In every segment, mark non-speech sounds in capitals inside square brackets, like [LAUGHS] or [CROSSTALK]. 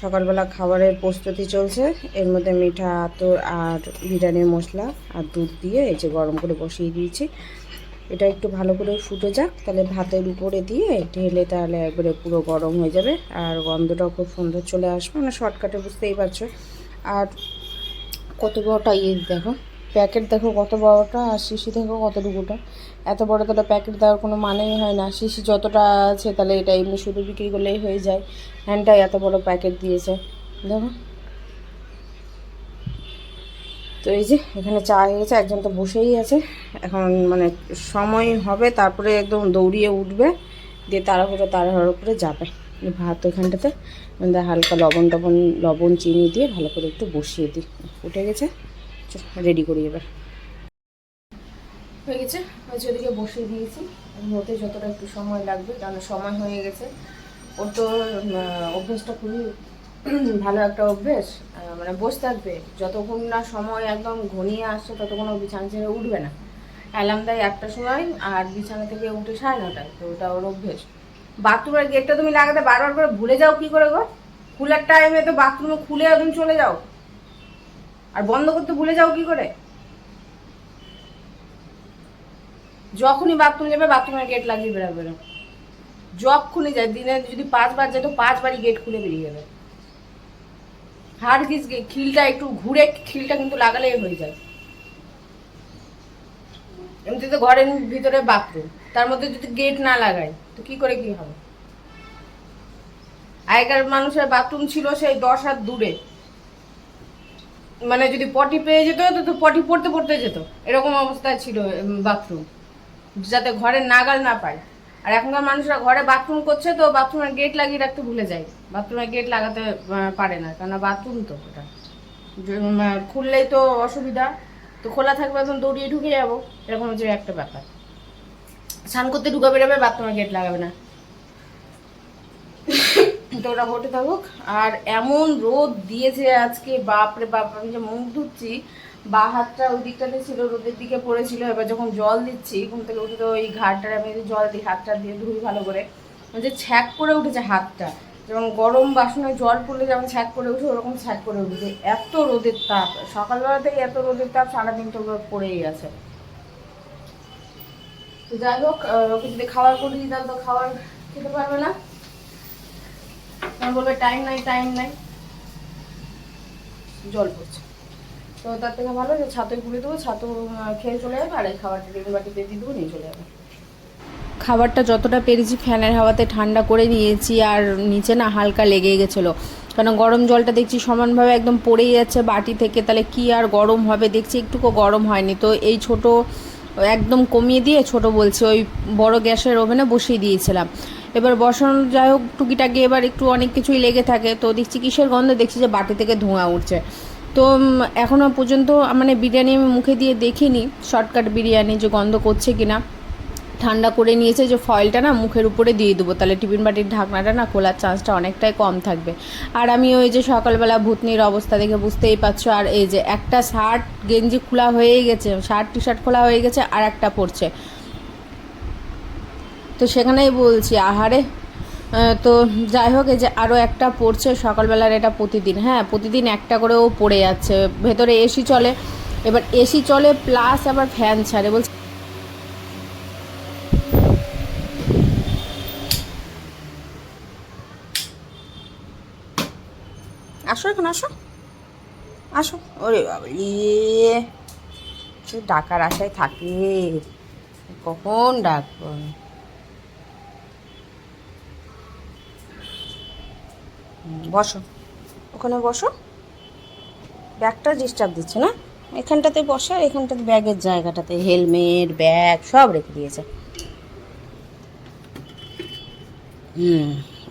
সকালবেলা খাবারের প্রস্তুতি চলছে। এর মধ্যে মিঠা, আতর আর বিরিয়ানির মশলা আর দুধ দিয়ে এই যে গরম করে বসিয়ে দিয়েছি। এটা একটু ভালো করে ফুটে যাক, তাহলে ভাতের উপরে দিয়ে ঢেলে তাহলে একবারে পুরো গরম হয়ে যাবে। আর গন্ধটাও খুব সুন্দর চলে আসবে মানে শর্টকাটে বুঝতেই পারছ। আর কত বড়টা ইয়ে দেখো। প্যাকেট দেখো কত বড়টা আর শিশি দেখো কতটুকুটা। এত বড় তো প্যাকেট দেওয়ার কোনো মানেই হয় না। শিশি যতটা আছে তাহলে এটা এমনি শুধু বিক্রি করলেই হয়ে যায়। হ্যান্ডটাই এত বড় প্যাকেট দিয়েছে। দেখো। তো এই যে এখানে চা হয়ে গেছে, একজন তো বসেই আছে। এখন মানে সময় হবে, তারপরে একদম দৌড়িয়ে উঠবে, দিয়ে তাড়াহুড়ো তাড়াহুড়ো করে যাবে। ভাত ওইখানটাতে। হালকা লবণ টবণ, লবণ, চিনি দিয়ে ভালো করে একটু বসিয়ে দিই। উঠে গেছে। রেডি করি এবার। হয়ে গেছে। হয়েছে ওদিকে বসিয়ে দিয়েছি। হতে যতটা একটু সময় লাগবে, কারণ সময় হয়ে গেছে। ওর তো অভ্যেসটা খুবই ভালো একটা অভ্যেস। মানে বসে থাকবে। যতক্ষণ না সময় একদম ঘনিয়ে আসছে, ততক্ষণ ও বিছানা ছেড়ে উঠবে না। অ্যালার্ম দেয় একটা সময় আর বিছানা থেকে উঠে সাড়ে নটায়। তো ওটা ওর অভ্যেস। বাথরুমের গেটটা তুমি লাগাতে বারবার করে ভুলে যাও কি করে গো? খুলার টাইমে তো বাথরুমে খুলে একদম চলে যাও। আর বন্ধ করতে ভুলে যাও কি করে? যখনই বাথরুম যাবে বাথরুমের গেট লাগিয়ে বেরোবে না যখনই যায়, দিনে যদি পাঁচবার যায় তো পাঁচবারই গেট খুলে বেরিয়ে যাবে। হার কিস খিলটা একটু ঘুরে খিলটা কিন্তু লাগালেই হয়ে যায়। এমনি তো ঘরের ভিতরে বাথরুম তার মধ্যে যদি গেট না লাগাই তো কি করে কি হবে? আগেকার মানুষের বাথরুম ছিল সেই দশ হাত দূরে। মানে যদি পটি পেয়ে যেত, তো পটি পড়তে পড়তে যেত। এরকম অবস্থায় ছিল বাথরুম যাতে ঘরে নাগাল না পায়। আর এখনকার মানুষরা ঘরে বাথরুম করছে, তো বাথরুমের গেট লাগিয়ে রাখতে ভুলে যায়। বাথরুমের গেট লাগাতে পারে না, কেননা বাথরুম তো ওটা। খুললেই তো অসুবিধা। তো খোলা থাকবে এখন দৌড়িয়ে ঢুকে যাব। এরকম হচ্ছে একটা ব্যাপার। স্নান করতে ঢুকে বেরোবে বাথরুমের গেট লাগাবে না। তো ওটা হতে থাকুক। আর এমন রোদ দিয়েছে আজকে, বাপরে বাপ, আমি যে মুখ ধুচ্ছি, বা হাতটা ওই দিকটাতে ছিল, রোদের দিকে পড়েছিল, এবার যখন জল দিচ্ছি, ঘুম থেকে উঠে তো ওই ঘাটটার আমি জল দিই, হাতটা দিয়ে ধুই ভালো করে। যে ছ্যাক করে উঠেছে হাতটা, যেমন গরম বাসনে জল পড়লে যেমন ছ্যাক করে উঠে, ওরকম ছ্যাক করে উঠেছে। এত রোদের তাপ, সকালবেলা থেকে এত রোদের তাপ সারাদিন তো পড়েই আছে তো যাই হোক ওকে যদি খাবার করে দিই তাহলে তো খাবার খেতে পারবে না। তখন বলবে টাইম নাই টাইম নাই। জল পড়ছে। তো তার থেকে ভালো যে ছাতে পুড়ে দেবো, ছাতু খেয়ে চলে যাবে, আর এই খাবারটা টিফিন বাটিতে দিয়ে দেবো, নিয়ে চলে যাবে। খাবারটা যতটা পেরেছি ফ্যানের হাওয়াতে ঠান্ডা করে নিয়েছি, আর নিচে না হালকা লেগে গেছিল। কারণ গরম জলটা দেখছি সমানভাবে একদম পড়েই যাচ্ছে বাটি থেকে, তাহলে কি আর গরম হবে? দেখছি একটুকু গরম হয়নি। তো এই ছোট, একদম কমিয়ে দিয়ে ছোট বলছে, ওই বড় গ্যাসের ওভেনে বসিয়ে দিয়েছিলাম। এবার বসানো যাই হোক টুকিটাকি এবার একটু অনেক কিছুই লেগে থাকে। তো দেখছি কিসের গন্ধ দেখছি যে বাটি থেকে ধোঁয়া উঠছে। তো এখনও পর্যন্ত মানে বিরিয়ানি আমি মুখে দিয়ে দেখিনি শর্টকাট বিরিয়ানি যে গন্ধ করছে কিনা। ঠান্ডা করে নিয়েছে যে ফয়েলটা না মুখের উপরে দিয়ে দেবো। তাহলে টিফিন বাটির ঢাকনাটা না খোলার চান্সটা অনেকটাই কম থাকবে। আর আমি ওই যে সকালবেলা ভূতনির অবস্থা দেখে বুঝতেই পারছ, আর এই যে একটা শার্ট গেঞ্জি খোলা হয়েই গেছে, শার্ট টি শার্ট খোলা হয়ে গেছে, আর একটা পড়ছে তো সেখানেই বলছি, আহারে তো যাই হোক, এই যে আরও একটা পড়ছে সকালবেলার এটা প্রতিদিন। হ্যাঁ প্রতিদিন একটা করেও পড়ে যাচ্ছে। ভেতরে এসি চলে, এবার এসি চলে প্লাস আবার ফ্যান ছাড়ে। বলছে আসো এখন, আসো। আসো। ওরে বাবা ইয়ে ডাকার আশায় থাকে। কখন ডাকবো? বসো। ওখানে বসো। ব্যাগটা ডিস্টার্ব দিচ্ছে না? এখানটাতে বসা এখানটাতে ব্যাগের জায়গাটাতে হেলমেট ব্যাগ সব রেখে দিয়েছে। হুম,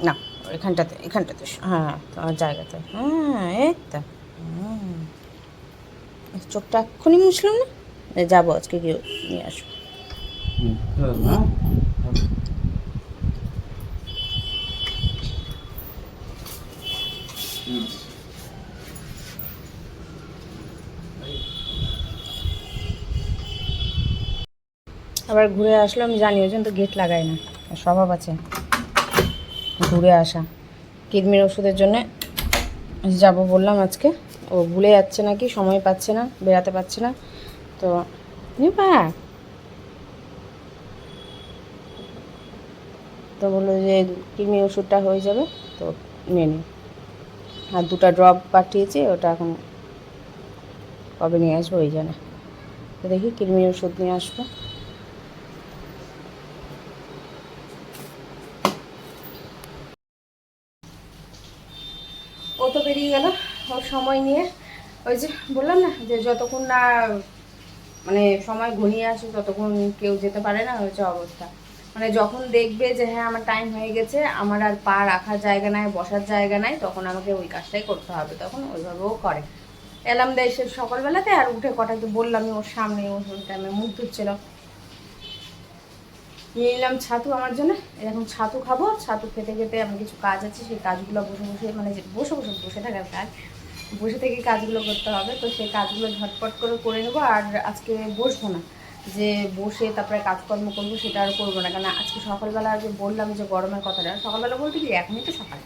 না, এখানটাতে এখানটাতে হ্যাঁ তোমার জায়গাতে। হ্যাঁ এই তো। চোখটা এক্ষুনি মুছলাম না? যাব আজকে গিয়ে নিয়ে আসব। আবার ঘুরে আসলো, আমি জানি, ওই জন্য তো গেট লাগাই না। স্বভাব আছে ঘুরে আসা। কিডনির ওষুধের জন্য যাব বললাম আজকে। ও ভুলে যাচ্ছে নাকি, সময় পাচ্ছে না, বেরাতে পারছে না। তো তো বলল যে কৃমি ওষুধটা হয়ে যাবে, তো নিয়ে নিই আর দুটো ড্রপ পাঠিয়েছে, ওটা এখন কবে নিয়ে আসব, ওই জানে। তো দেখি কৃমি ওষুধ নিয়ে আসব। ও তো বেরিয়ে গেল ওর সময় নিয়ে। ওই যে বললাম না, যে যতক্ষণ না মানে সময় ঘনিয়ে আসে ততক্ষণ কেউ যেতে পারে না হয়েছে অবস্থা। মানে যখন দেখবে যে হ্যাঁ আমার টাইম হয়ে গেছে, আমার আর পা রাখার জায়গা নাই, বসার জায়গা নাই, তখন আমাকে ওই কাজটাই করতে হবে। তখন ওইভাবেও করে। এলাম সে সকালবেলাতে আর উঠে কটা কটাকে বললামই ওর সামনে ওর টাইমে মুখ ধুচ্ছিল। নিয়ে নিলাম ছাতু আমার জন্য। এরকম ছাতু খাব। ছাতু খেতে খেতে আমার কিছু কাজ আছে, সেই কাজগুলো বসে বসে মানে বসে বসে বসে থাকার কাজ। বসে থেকে কাজগুলো করতে হবে, তো সেই কাজগুলো ঝটপট করে করে নেব। আর আজকে বসবো না। যে বসে তারপরে কাজকর্ম করব, সেটা আর করব না। কারণ আজকে সকালবেলা যে বললাম যে গরমের কথাটা, সকালবেলা বলতে কি, এখনই তো সকাল।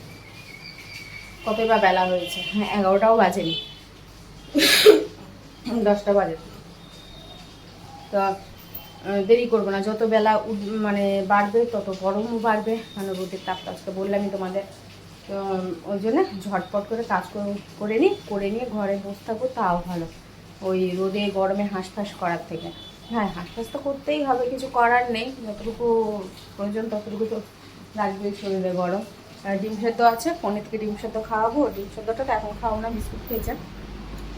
কতই বা বেলা হয়েছে? হ্যাঁ এগারোটাও বাজেনি। দশটা বাজে। তো দেরি করব না। যত বেলা মানে বাড়বে, তত গরমও বাড়বে। মানে রোদের তাপটা আজকে বললামই তোমাদের। তো ওই জন্য ঝটপট করে কাজ করে- নিই করে নিয়ে ঘরে বসে থাকব, তাও ভালো। ওই রোদে গরমে হাঁসফাঁস করার থেকে। হ্যাঁ হাঁসফাঁস তো করতেই হবে, কিছু করার নেই। যতটুকু প্রয়োজন ততটুকু তো লাগবেই শরীরে গরম। ডিম সেদ্ধ আছে, পনির থেকে ডিম সেদ্ধ খাওয়াবো। ডিম সেদ্ধটা তো এখন খাওয়াবো না, বিস্কুট খেয়েছে।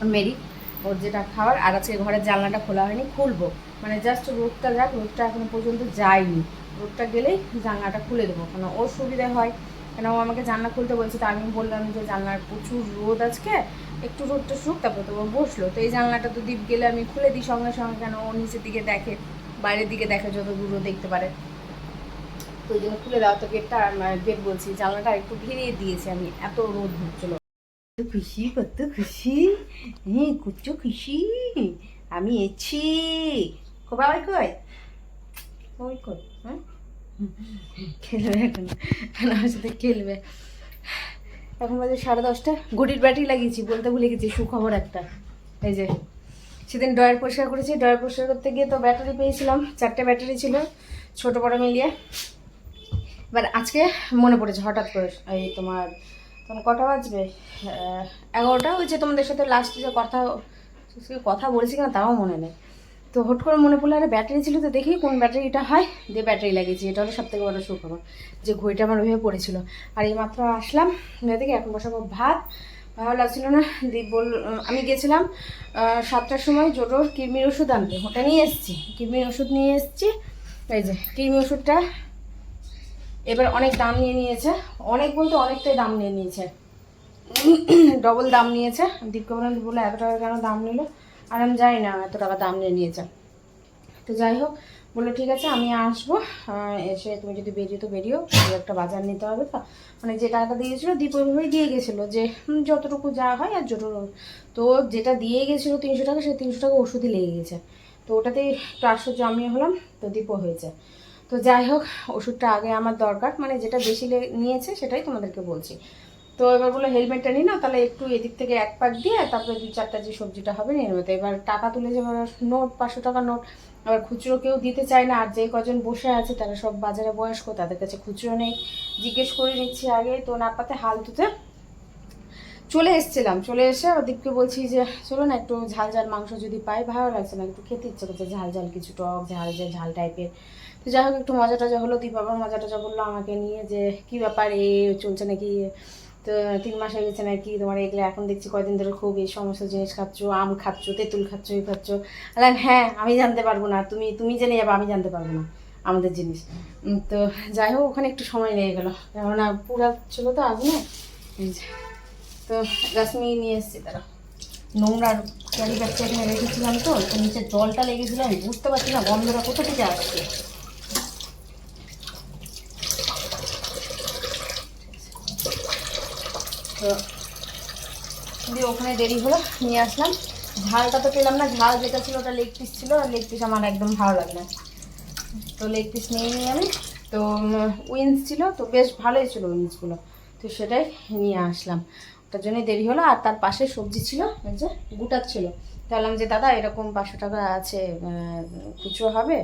মেরি ওর যেটা খাওয়ার, আর আজকে ঘরের জানলাটা খোলা হয়নি, খুলবো। মানে জাস্ট রোদটা যাক রোদটা এখনও পর্যন্ত যায়নি। রোদটা গেলেই জানলাটা খুলে দেবো, কেন ওর সুবিধা হয়? কেন ও আমাকে জানলা খুলতে বলছে? তো আমি বললাম যে জানলার প্রচুর রোদ আজকে, একটু রোদটা শুক, তারপর তো বসল। তো এই জানলাটা তো দ্বীপ গেলে আমি খুলে দিই সঙ্গে সঙ্গে, কেন ও নিচের দিকে দেখে, বাইরের দিকে দেখে যত দূরও দেখতে পারে। তো ওই জন্য খুলে দেওয়া তো গেটটা গেট বলছি, জানলাটা একটু ভিড়িয়ে দিয়েছি আমি, এত রোদ হচ্ছিল। খুশি, কত খুশি। হ্যাঁ কত খুশি। আমি এছি কবা ওই কই? কই? হ্যাঁ? খেলবে এখন। আমার সাথে খেলবে। এখন বাজে সাড়ে দশটা। ঘড়ির ব্যাটারি লাগিয়েছি, বলতে ভুলে গেছি, সুখবর একটা। এই যে, সেদিন ডয়ার পরিষ্কার করেছি। ডয়ার পরিষ্কার করতে গিয়ে তো ব্যাটারি পেয়েছিলাম। চারটে ব্যাটারি ছিল, ছোটো বড় মিলিয়ে। এবার আজকে মনে পড়েছে হঠাৎ করে, এই তোমার তখন কটা বাজবে? এগারোটা? ওই যে তোমাদের সাথে লাস্ট যে কথা কথা বলছি কিনা তাও মনে নেই। তো হট করে মনে পড়ল, আরে ব্যাটারি ছিল তো দেখি কোন ব্যাটারিটা হয়। দিয়ে ব্যাটারি লাগিয়েছি, এটা হলো সবথেকে বড় সুখবর। যে ঘড়িটা আমার ওইভাবে পড়েছিল। আর এই মাত্র আসলাম এদিকে এখন বসাবো ভাত। ভালো লাগছিল না, দীপ বল আমি গেছিলাম সাতটার সময় জোটোর কিডনির ওষুধ আনতে। ওটা নিয়ে এসেছি, কিডনির ওষুধ নিয়ে এসেছি। এই যে কিডনি ওষুধটা এবার অনেক দাম নিয়ে নিয়েছে। অনেক বলতে অনেকটাই দাম নিয়ে নিয়েছে। ডবল দাম নিয়েছে। দীপকে বললাম বলে এত টাকা কেন দাম নিল? আর আমি জানি না এত টাকা দাম নিয়ে নিয়েছে। তো যাই হোক বলল ঠিক আছে, আমি আসব। এসে তুমি যদি বেরিয়ে তো বেরিয়েও একটা বাজার নিতে হবে তো। মানে যে টাকাটা দিয়েছিলো দীপ ওইভাবেই দিয়ে গেছিল যে যতটুকু যা হয় আর যতটুকু তো যেটা দিয়ে গেছিল তিনশো টাকা, সেই তিনশো টাকা ওষুধই লেগে গেছে। তো ওটাতেই একটু আশ্চর্য, আমিও হলাম, তো দীপও হয়েছে। তো যাই হোক, ওষুধটা আগে আমার দরকার। মানে যেটা বেশি নিয়েছে সেটাই তোমাদেরকে বলছি। তো এবার বলল হেলমেটটা নিই না তাহলে একটু এদিক থেকে এক পাক দিয়ে তারপরে দু চারটা যে সবজিটা হবে নিয়ে নেবে। তো এবার টাকা তুলে যে নোট, পাঁচশো টাকা নোট। আবার খুচরো কেউ দিতে চায় না, আর যে কজন বসে আছে তারা সব বাজারে বয়স্ক, তাদের কাছে খুচরো নেই। জিজ্ঞেস করে নিচ্ছি আগে, তো না পাতে হাল তুতে চলে এসেছিলাম, চলে এসে দীপকে বলছি যে, চলো না একটু ঝাল ঝাল মাংস যদি পাই, ভালো লাগছে না, একটু খেতে ইচ্ছে করছে, ঝাল ঝাল কিছু টক, ঝাল ঝাল ঝাল টাইপের তো যাই হোক, একটু মজা টজা হলো দীপ আবার মজা টজা করল আমাকে নিয়ে যে, কি ব্যাপার, এ চলছে নাকি? তো তিন মাস হয়ে গেছে নাকি, তোমার এগুলো এখন দেখছি কয়দিন ধরে খুব এই সমস্ত জিনিস খাচ্ছ, আম খাচ্ছ, তেঁতুল খাচ্ছ এই খাচ্ছ। হ্যাঁ আমি জানতে পারব না, তুমি তুমি জেনে যাবে, আমি জানতে পারব না আমাদের জিনিস। তো যাই হোক, ওখানে একটু সময় লেগে গেলো। কেননা পুরা ছিল তো আগুনে তো রাসমি নিয়ে এসেছি তারা নোংরার ক্যারি ব্যাগটা এখানে রেখেছিলাম তো নিচে জলটা লেগেছিল আমি বুঝতে পারছি না গন্ধটা কোথা থেকে আসছে। তো দিয়ে ওখানে দেরি হলো, নিয়ে আসলাম। ঝালটা তো পেলাম না, ঝাল যেটা ছিল ওটা লেগ পিস ছিল লেগ পিস আমার একদম ভালো লাগে না। তো লেগ পিস নিয়ে নিই আমি। তো উইন্স ছিল, তো বেশ ভালোই ছিল উইন্সগুলো। তো সেটাই নিয়ে আসলাম। তার জন্যই দেরি হলো, আর তার পাশে সবজি ছিল যে গুটার ছিল। বললাম যে, দাদা, এরকম পাঁচশো টাকা আছে খুচরো হবে?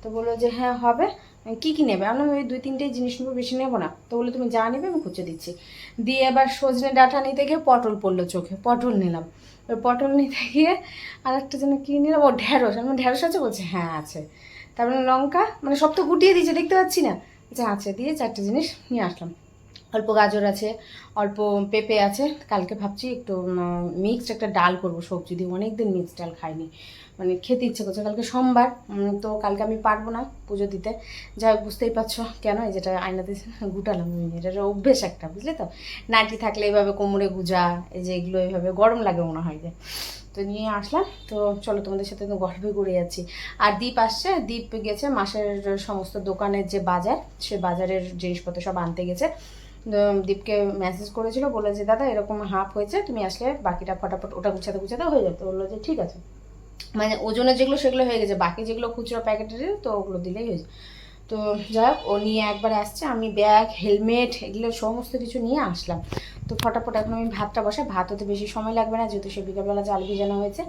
তো বলল যে হ্যাঁ হবে। কি কি নেবে? আমি ওই দুই তিনটে জিনিস নেব, বেশি নেব না। তো বলে তুমি যা নেবে আমি খুঁজে দিচ্ছি। দিয়ে এবার সজনে ডাটা নিতে গিয়ে পটল পড়ল চোখে, পটল নিলাম। ওই পটল নিতে গিয়ে আর একটা যেন কী নিলাম? ও ঢ্যাঁড়স আমি ঢেঁড়স ঢ্যাঁড়স আছে? বলছে হ্যাঁ আছে। তারপরে লঙ্কা মানে সব তো গুটিয়ে দিয়েছে, দেখতে পাচ্ছি না। আচ্ছা আছে। দিয়ে চারটে জিনিস নিয়ে আসলাম। অল্প গাজর আছে, অল্প পেঁপে আছে। কালকে ভাবছি একটু মিক্সড একটা ডাল করব সবজি দিয়ে। অনেক দিন মিক্সড ডাল খাইনি। মানে খেতে ইচ্ছে করছে। কালকে সোমবার তো কালকে আমি পারব না পুজো দিতে। যাই হোক, বুঝতেই পারছ কেন এই যেটা আয়নাতে [LAUGHS] গুটালাম এটা অভ্যেস একটা, বুঝলে তো? নাইটি থাকলে এইভাবে কোমরে গুজা, এই যে এগুলো এইভাবে গরম লাগে মনে হয় যে। তো নিয়ে আসলাম। তো চলো তোমাদের সাথে তো গল্পই করে যাচ্ছি। আর দ্বীপ আসছে। দীপ গেছে মাসের সমস্ত দোকানের যে বাজার, সে বাজারের জিনিসপত্র সব আনতে গেছে। দীপকে মেসেজ করেছিল বলে যে, দাদা, এরকম হাফ হয়েছে, তুমি আসলে বাকিটা ফটাফট ওটা গুছাতে গুছাতে হয়ে যেত বলল যে, ঠিক আছে। মানে ওজনের যেগুলো সেগুলো হয়ে গেছে, বাকি যেগুলো খুচরো প্যাকেটের তো ওগুলো দিলেই হয়েছে তো যাই হোক, ও নিয়ে একবার আসছে, আমি ব্যাগ হেলমেট এগুলো সমস্ত কিছু নিয়ে আসলাম। তো ফটাফট এখন আমি ভাতটা বসে ভাত হতে বেশি সময় লাগবে না, যেহেতু সে বিকালবেলা জাল ভিজানো হয়েছে।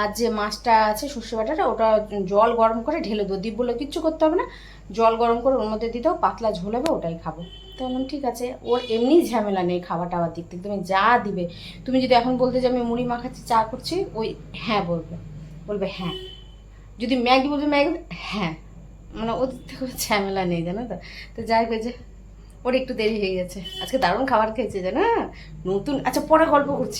আর যে মাছটা আছে, সর্ষে বাটাটা, ওটা জল গরম করে ঢেলে দেবো। দ্বীপ বলে কিচ্ছু করতে হবে না। জল গরম করে ওর মধ্যে দিতেও পাতলা ঝোল হবে, ওটাই খাব। তো বললাম, ঠিক আছে। ওর এমনি ঝামেলা নেই খাওয়া টাওয়ার দিক থেকে। তুমি যা দিবে, তুমি যদি এখন বলতে যে আমি মুড়ি মাখাচ্ছি, চা করছি, ওই হ্যাঁ বলবে। বলবে হ্যাঁ। যদি ম্যাগি বলবে ম্যাগি হ্যাঁ। মানে ওদের থেকে ঝামেলা নেই, জানো তো? তো যাই যে ওর একটু দেরি হয়ে গেছে। আজকে দারুণ খাবার খেয়েছে, জানো? নতুন আচ্ছা পরে গল্প করছি।